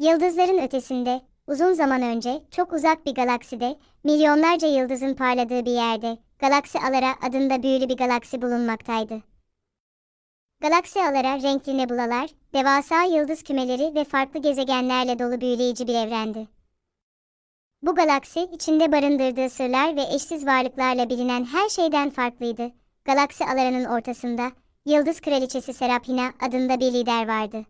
Yıldızların ötesinde, uzun zaman önce, çok uzak bir galakside, milyonlarca yıldızın parladığı bir yerde, Galaksi Alara adında büyülü bir galaksi bulunmaktaydı. Galaksi Alara renkli nebulalar, devasa yıldız kümeleri ve farklı gezegenlerle dolu büyüleyici bir evrendi. Bu galaksi, içinde barındırdığı sırlar ve eşsiz varlıklarla bilinen her şeyden farklıydı. Galaksi Alara'nın ortasında, Yıldız Kraliçesi Serapina adında bir lider vardı.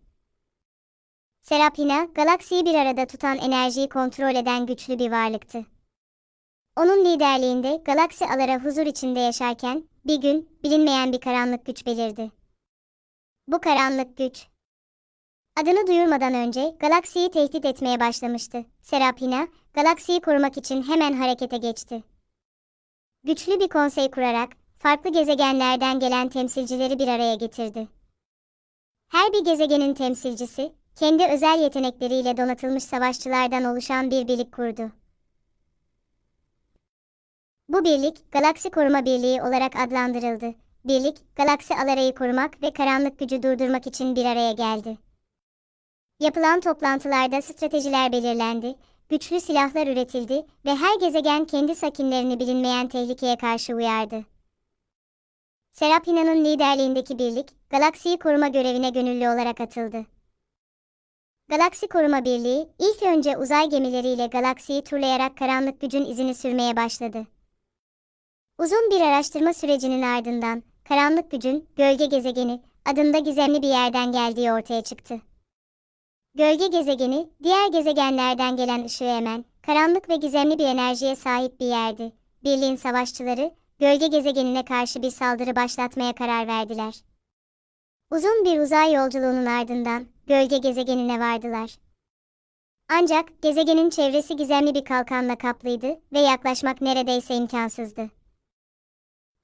Serapina, galaksiyi bir arada tutan enerjiyi kontrol eden güçlü bir varlıktı. Onun liderliğinde galaksi alara huzur içinde yaşarken, bir gün, bilinmeyen bir karanlık güç belirdi. Bu karanlık güç, adını duyurmadan önce galaksiyi tehdit etmeye başlamıştı. Serapina, galaksiyi korumak için hemen harekete geçti. Güçlü bir konsey kurarak, farklı gezegenlerden gelen temsilcileri bir araya getirdi. Her bir gezegenin temsilcisi, kendi özel yetenekleriyle donatılmış savaşçılardan oluşan bir birlik kurdu. Bu birlik, Galaksi Koruma Birliği olarak adlandırıldı. Birlik, galaksi alarayı korumak ve karanlık gücü durdurmak için bir araya geldi. Yapılan toplantılarda stratejiler belirlendi, güçlü silahlar üretildi ve her gezegen kendi sakinlerini bilinmeyen tehlikeye karşı uyardı. Serapina'nın liderliğindeki birlik, galaksiyi koruma görevine gönüllü olarak atıldı. Galaksi Koruma Birliği, ilk önce uzay gemileriyle galaksiyi turlayarak karanlık gücün izini sürmeye başladı. Uzun bir araştırma sürecinin ardından, karanlık gücün, gölge gezegeni, adında gizemli bir yerden geldiği ortaya çıktı. Gölge gezegeni, diğer gezegenlerden gelen ışığı emen, karanlık ve gizemli bir enerjiye sahip bir yerdi. Birliğin savaşçıları, gölge gezegenine karşı bir saldırı başlatmaya karar verdiler. Uzun bir uzay yolculuğunun ardından, gölge gezegenine vardılar. Ancak gezegenin çevresi gizemli bir kalkanla kaplıydı ve yaklaşmak neredeyse imkansızdı.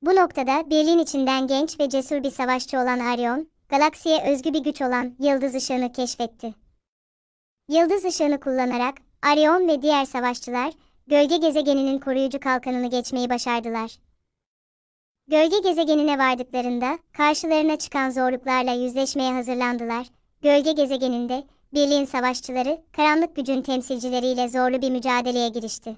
Bu noktada birliğin içinden genç ve cesur bir savaşçı olan Arion, galaksiye özgü bir güç olan yıldız ışığını keşfetti. Yıldız ışığını kullanarak Arion ve diğer savaşçılar gölge gezegeninin koruyucu kalkanını geçmeyi başardılar. Gölge gezegenine vardıklarında karşılarına çıkan zorluklarla yüzleşmeye hazırlandılar. Gölge gezegeninde birliğin savaşçıları karanlık gücün temsilcileriyle zorlu bir mücadeleye girişti.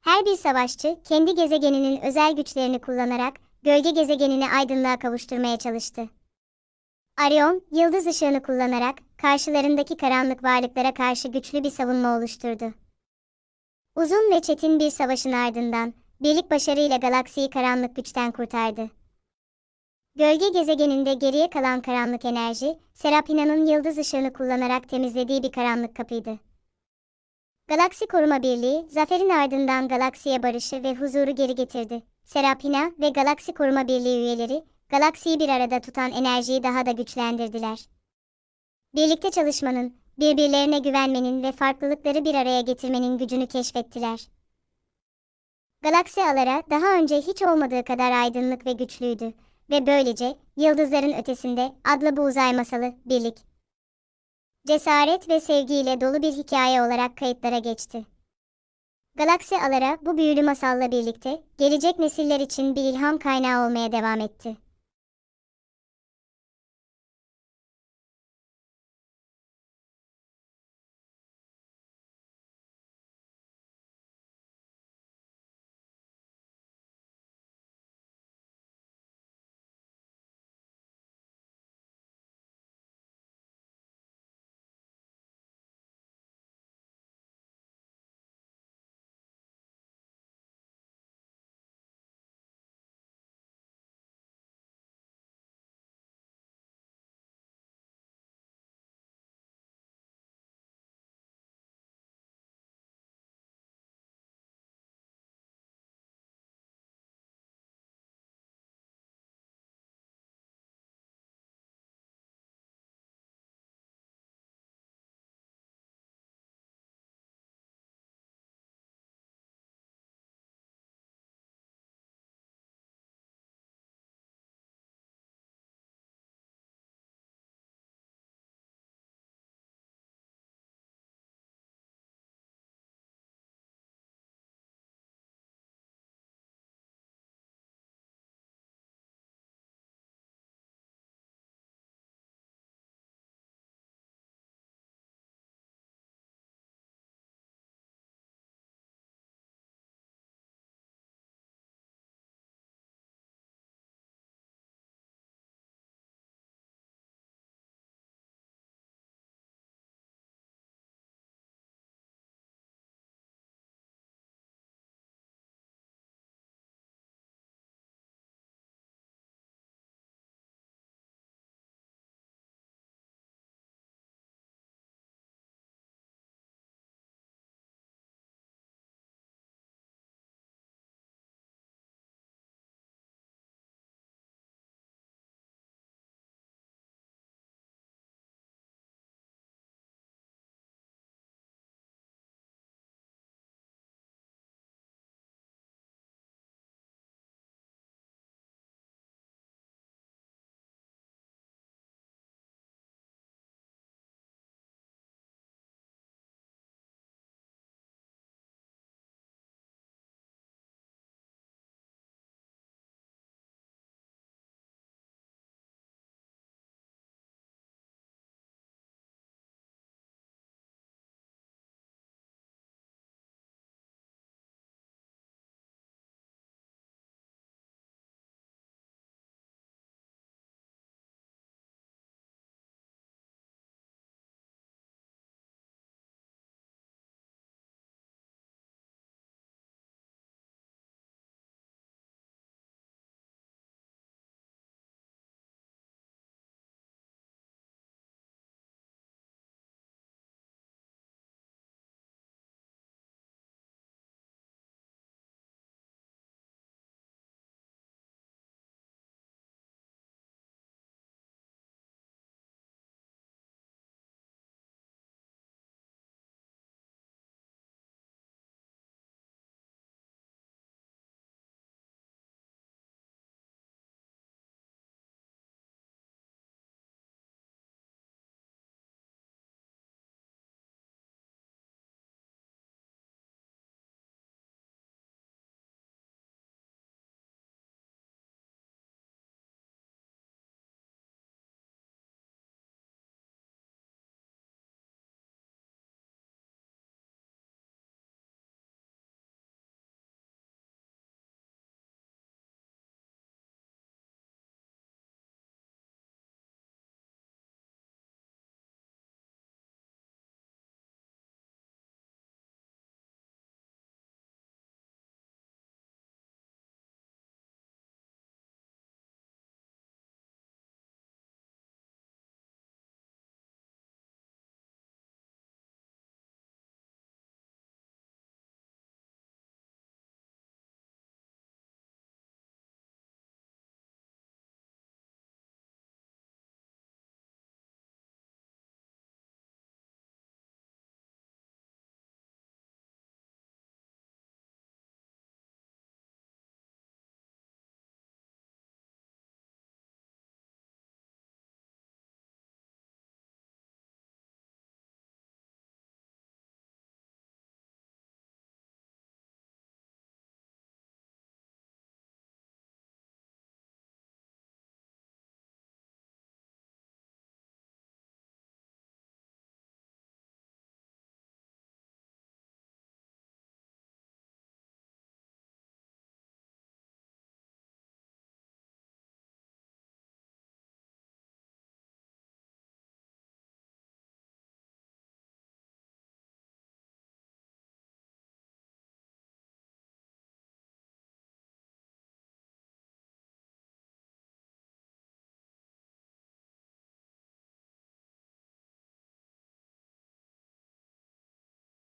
Her bir savaşçı kendi gezegeninin özel güçlerini kullanarak gölge gezegenini aydınlığa kavuşturmaya çalıştı. Arion, yıldız ışığını kullanarak karşılarındaki karanlık varlıklara karşı güçlü bir savunma oluşturdu. Uzun ve çetin bir savaşın ardından birlik başarıyla galaksiyi karanlık güçten kurtardı. Gölge gezegeninde geriye kalan karanlık enerji, Serapina'nın yıldız ışığını kullanarak temizlediği bir karanlık kapıydı. Galaksi Koruma Birliği, zaferin ardından galaksiye barışı ve huzuru geri getirdi. Serapina ve Galaksi Koruma Birliği üyeleri, galaksiyi bir arada tutan enerjiyi daha da güçlendirdiler. Birlikte çalışmanın, birbirlerine güvenmenin ve farklılıkları bir araya getirmenin gücünü keşfettiler. Galaksi Alara daha önce hiç olmadığı kadar aydınlık ve güçlüydü ve böylece Yıldızların Ötesinde adlı bu uzay masalı birlik. Cesaret ve sevgiyle dolu bir hikaye olarak kayıtlara geçti. Galaksi Alara bu büyülü masalla birlikte gelecek nesiller için bir ilham kaynağı olmaya devam etti.